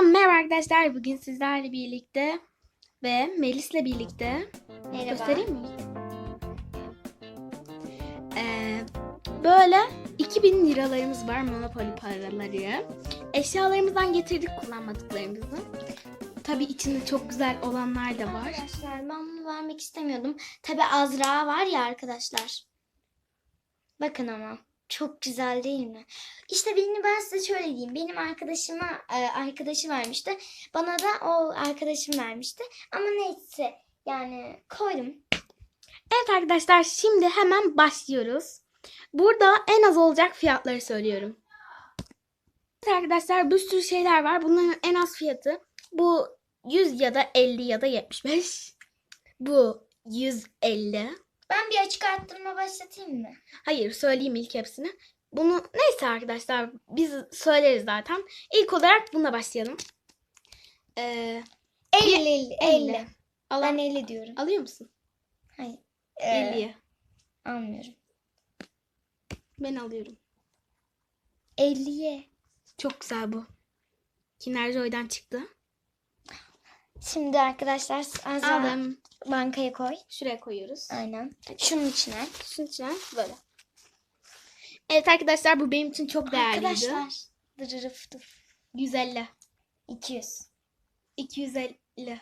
Tekrardan merhaba arkadaşlar. Bugün sizlerle birlikte ve Melis'le birlikte Merhaba. göstereyim mi? Ee, böyle 2000 liralarımız var Monopoly paraları. Eşyalarımızdan getirdik kullanmadıklarımızı. Tabii içinde çok güzel olanlar da var. Arkadaşlar ben bunu vermek istemiyordum. Tabi Azra var ya arkadaşlar. Bakın ama çok güzel değil mi? İşte benim ben size şöyle diyeyim. Benim arkadaşıma e, arkadaşı vermişti. Bana da o arkadaşım vermişti. Ama neyse yani koydum. Evet arkadaşlar şimdi hemen başlıyoruz. Burada en az olacak fiyatları söylüyorum. Evet arkadaşlar bir sürü şeyler var. Bunların en az fiyatı bu 100 ya da 50 ya da 75. Bu 150. Ben bir açık arttırma başlatayım mı? Hayır söyleyeyim ilk hepsini. Bunu neyse arkadaşlar biz söyleriz zaten. İlk olarak bununla başlayalım. Ee, 50 50 50. 50. Al- Ben 50 diyorum. alıyor musun? Hayır. 50'ye. Almıyorum. Ben alıyorum. 50'ye. Çok güzel bu. Kinder Joy'dan çıktı. Şimdi arkadaşlar Azra Aldım. Bankaya koy. Şuraya koyuyoruz. Aynen. Şunun içine. Şunun içine böyle. Evet arkadaşlar bu benim için çok değerliydi. Arkadaşlar. Dırırıf dur. 150. 200. 250.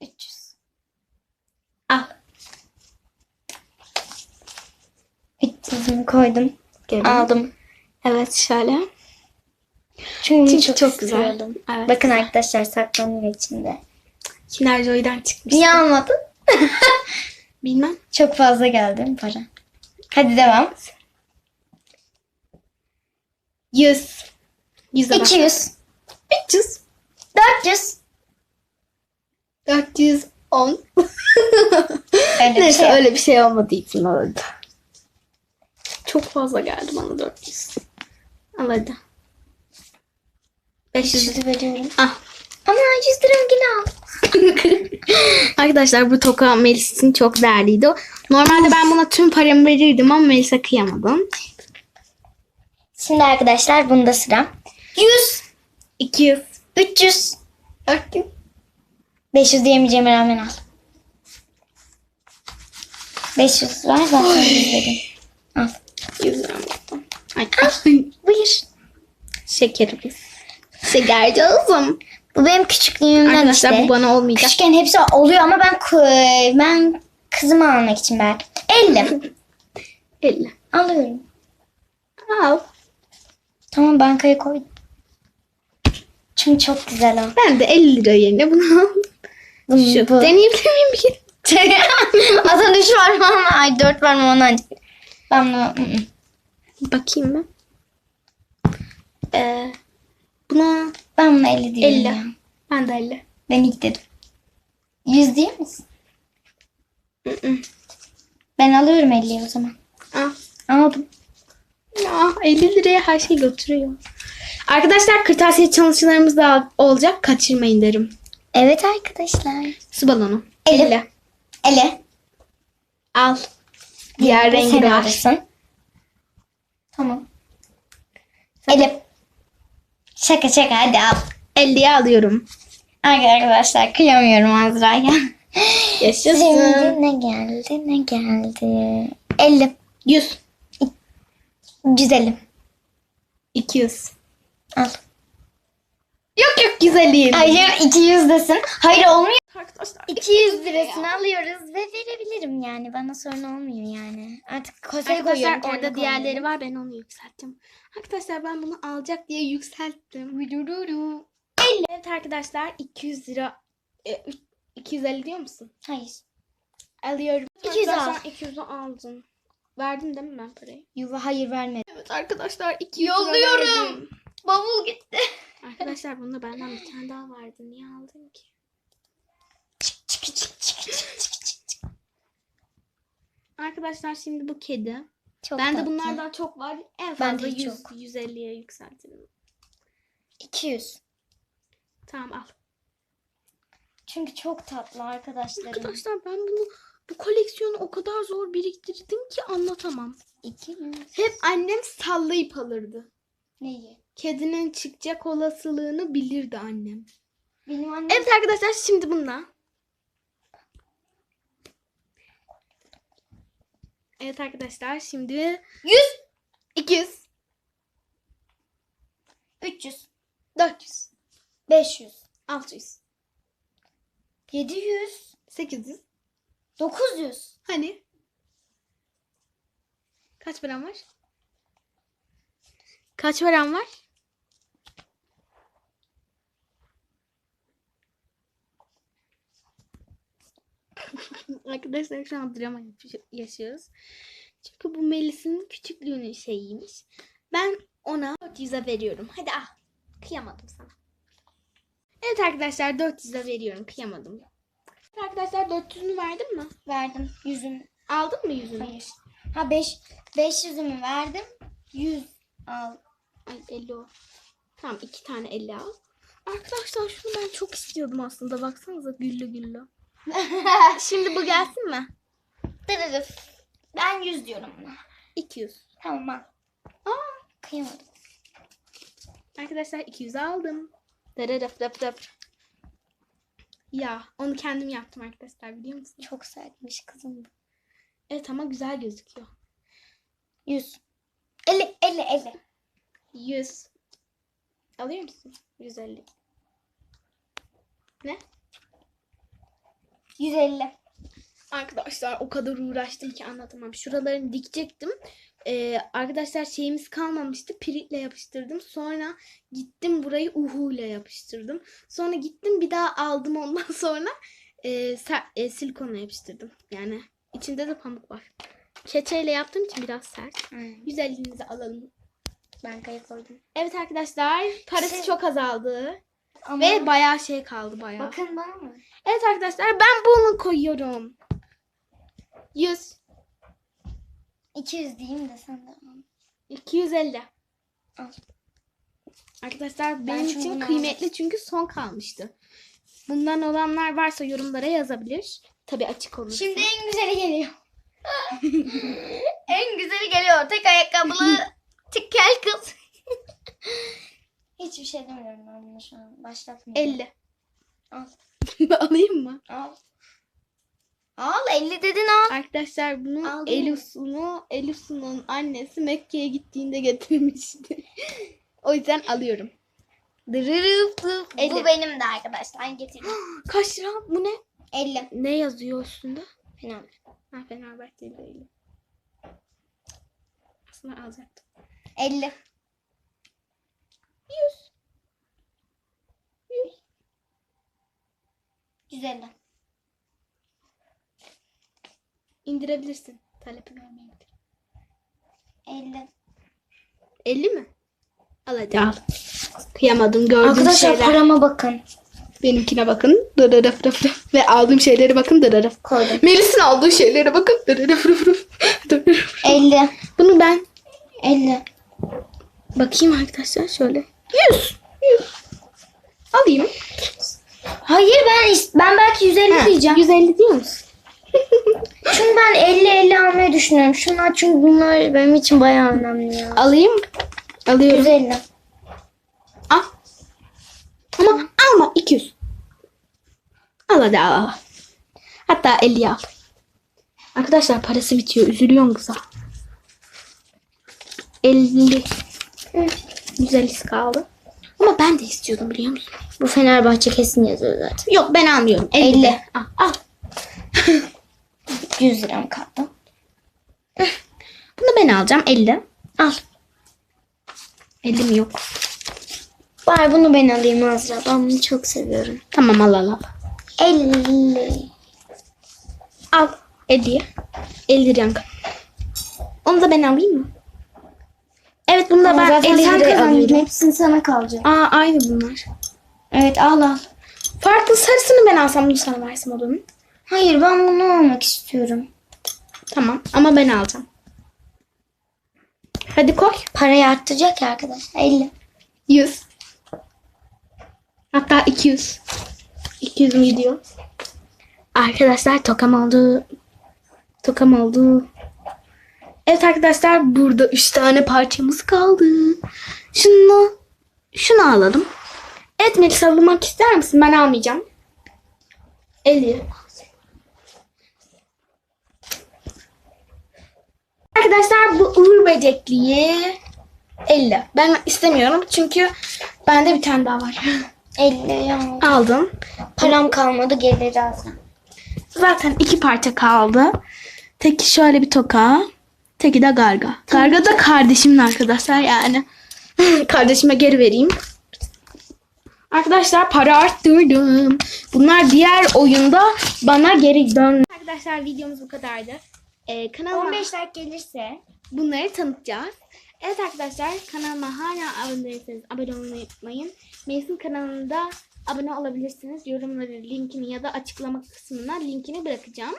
300. Al. 300'ümü koydum. Gelin. Aldım. Evet şöyle. Çünkü, Çünkü çok, çok güzel. Evet. Bakın arkadaşlar saklanıyor içinde. Kinder Joy'dan çıkmış. Niye almadın? Bilmem. Çok fazla geldi mi para? Hadi devam. 100. 100 200. 300. 400. 410. Öyle Neyse şey. öyle bir şey olmadığı için alırdı. Çok fazla geldi bana 400. Al hadi. 500. 500'ü veriyorum. Ah. Ama 100 liramı yine al. Arkadaşlar bu toka Melis için çok değerliydi. Normalde ben buna tüm paramı verirdim ama Melis'e kıyamadım. Şimdi arkadaşlar bunda sıra. 100. 200. 300. 400. 500 diyemeyeceğime rağmen al. 500 var zaten 100 dedim. Al. 100 lira. Ay, Buyur. şekerimiz. Şekerci olsun. Bu benim küçüklüğümden Arkadaşlar işte. bu bana olmayacak. Küçükken hepsi oluyor ama ben ben kızımı almak için belki. 50. 50. Alıyorum. Al. Tamam bankaya koy. Çünkü çok güzel o. Ben de 50 lira yerine bunu aldım. Şu, bu. deneyebilir miyim bir kere? Aslında 3 var mı ay 4 var mı ona ancak. Ben bunu. Bakayım mı? Ee, buna ben bunu 50 diyorum 50. ya. ben de 50. Ben ilk dedim. 100 değil misin? Ben alıyorum 50'yi o zaman. Al. Aldım. Ya 50 liraya her şey götürüyor. Arkadaşlar kırtasiye çalışmalarımız da olacak. Kaçırmayın derim. Evet arkadaşlar. Su balonu. 50. 50. 50. Al. Diğer rengi Sen de var. alırsın. Tamam. 50. Şaka şaka hadi al. 50'ye alıyorum. Arkadaşlar kıyamıyorum Azra'ya. Yaşasın. Şimdi ne geldi ne geldi. 50. 100. 150. 200. Al. Yok yok 150. Hayır 200 desin. Hayır olmuyor. Arkadaşlar 200 lirasını alıyoruz ve verebilirim yani. Bana sorun olmuyor yani. Artık Arkadaşlar koyuyorum. orada kendi diğerleri var ben onu yükselttim. Arkadaşlar ben bunu alacak diye yükselttim. Evet arkadaşlar 200 lira e, üç- 250 diyor musun? Hayır. Alıyorum. 200 al. Arkadaşlar 200'ü aldım. Verdim değil mi ben parayı? Yuva hayır vermedim. Evet arkadaşlar 200 lira Yolluyorum. Bavul gitti. Arkadaşlar bunda benden bir tane daha vardı. Niye aldın ki? Arkadaşlar şimdi bu kedi. Çok Bende tatlı. bunlardan çok var. En fazla hiç 100, yok. 150'ye yükseltirim. 200. Tamam al. Çünkü çok tatlı arkadaşlarım. Arkadaşlar ben bunu bu koleksiyonu o kadar zor biriktirdim ki anlatamam. 200. Hep annem sallayıp alırdı. Neyi? Kedinin çıkacak olasılığını bilirdi annem. Benim annem Evet arkadaşlar şimdi bunda. Evet arkadaşlar şimdi 100, 200, 300, 400, 500, 600, 700, 800. 900. Hani? Kaç param var? Kaç param var? Arkadaşlar şu an drama yaşıyoruz. Çünkü bu Melis'in küçüklüğünün şeyiymiş. Ben ona 400'e veriyorum. Hadi al. Kıyamadım sana. Evet arkadaşlar 400'e veriyorum. Kıyamadım. Evet Arkadaşlar 400'ünü verdin mi? Verdim. Yüzüm. Aldın mı yüzünü? Hayır. Ha 5 500'ümü verdim. 100 al. Ay 50 o. Tamam iki tane 50 al. Arkadaşlar şunu ben çok istiyordum aslında. Baksanıza güllü güllü. Şimdi bu gelsin mi? Dırırıf. Ben 100 diyorum buna. 200. Tamam al. Aa, kıyamadım. Arkadaşlar 200 aldım. Dararaf raf raf. Ya onu kendim yaptım arkadaşlar biliyor musunuz? Çok sertmiş kızım. bu. Evet ama güzel gözüküyor. 100. 50 50 50. 100. Alıyor musun? 150. Ne? 150. Arkadaşlar o kadar uğraştım ki anlatamam. Şuralarını dikecektim. Ee, arkadaşlar şeyimiz kalmamıştı. Piritle yapıştırdım. Sonra gittim burayı uhu ile yapıştırdım. Sonra gittim bir daha aldım ondan sonra e, e, silikonla yapıştırdım. Yani içinde de pamuk var. Keçeyle yaptığım için biraz sert. Güzelliğinizi alalım. Bankaya koydum. Evet arkadaşlar parası Şey- çok azaldı. Ama Ve bayağı şey kaldı bayağı. bakın bana mı? Evet arkadaşlar ben bunu koyuyorum. 100. 200 diyeyim de sen de al. 250. Al. Arkadaşlar Ben benim için kıymetli çünkü son kalmıştı. Bundan olanlar varsa yorumlara yazabilir. Tabii açık olur. Şimdi en güzeli geliyor. en güzeli geliyor. Tek ayakkabılı tikel kız. Hiçbir şey demiyorum ben buna şu an. Başlatmayayım. 50. Al. Alayım mı? Al. Al 50 dedin al. Arkadaşlar bunu Aldım. Elif'unu Elif'sunun annesi Mekke'ye gittiğinde getirmişti. o yüzden alıyorum. Dırırıf dıf. Elli. Bu benim de arkadaşlar. Getirdim. Kaç lira? Bu ne? 50. Ne yazıyor üstünde? Falan. Ha Fenerbahçe değil. Aslında alacaktım. 50. 100. 150. İndirebilirsin. Talebi vermeyindir. 50. 50 mi? Al hadi al. Kıyamadım gördüğüm Arkadaşlar şeyler. parama bakın. Benimkine bakın. Dırırıf rıf rıf. Ve aldığım şeylere bakın. Dırırıf. Koydum. Melis'in aldığı şeylere bakın. Dırırıf rıf rıf. Dırırıf. 50. Bunu ben 50. bakayım arkadaşlar şöyle. 100. 100. Alayım. Hayır ben ben belki 150 Ha, diyeceğim. 150 diyor musun? Çünkü ben 50 50 almayı düşünüyorum. Şunlar çünkü bunlar benim için bayağı önemli ya. Alayım. Alıyorum. 150. Al. Ama alma 200. Al hadi al. al. Hatta 50 al. Arkadaşlar parası bitiyor. Üzülüyorum kıza. 50. 150 kaldı. Ama ben de istiyordum biliyor musun? Bu Fenerbahçe kesin yazıyor zaten. Yok ben almıyorum. 50. 50. Al. al. 100 liram kaldı. Bunu ben alacağım. 50. Al. 50 mi yok? Bari bunu ben alayım Azra. Ben bunu çok seviyorum. Tamam al al al. 50. Al. 50'ye. 50 lira. Onu da ben alayım mı? Evet bunu da ben zaten 50 sen kazandın. alıyorum. Hepsini sana kalacak. Aa aynı bunlar. Evet al al. Farklı sarısını ben alsam bunu sana versem mu? Hayır ben bunu almak istiyorum. Tamam ama ben alacağım. Hadi koy. Parayı arttıracak ya arkadaşlar. 50. 100. Hatta 200. 200 mi gidiyor? Arkadaşlar tokam oldu. Tokam oldu. Evet arkadaşlar burada 3 tane parçamız kaldı. Şunu şunu alalım. Evet Melisa almak ister misin? Ben almayacağım. 50. Arkadaşlar bu uğur böcekliği 50. Ben istemiyorum çünkü bende bir tane daha var. 50 ya. Aldım. Param kalmadı gelir Azra. Zaten iki parça kaldı. Teki şöyle bir toka. Teki de garga. Garga da kardeşimin arkadaşlar yani. Kardeşime geri vereyim. Arkadaşlar para arttırdım. Bunlar diğer oyunda bana geri dön. Arkadaşlar videomuz bu kadardı. Ee, kanalıma 15 like gelirse bunları tanıtacağız. Evet arkadaşlar kanalıma hala abone değilseniz abone olmayı unutmayın. Melis'in kanalında abone olabilirsiniz. Yorumları linkini ya da açıklama kısmına linkini bırakacağım.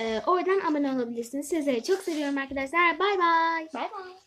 Ee, oradan abone olabilirsiniz. Sizleri çok seviyorum arkadaşlar. Bay bay. bay bay.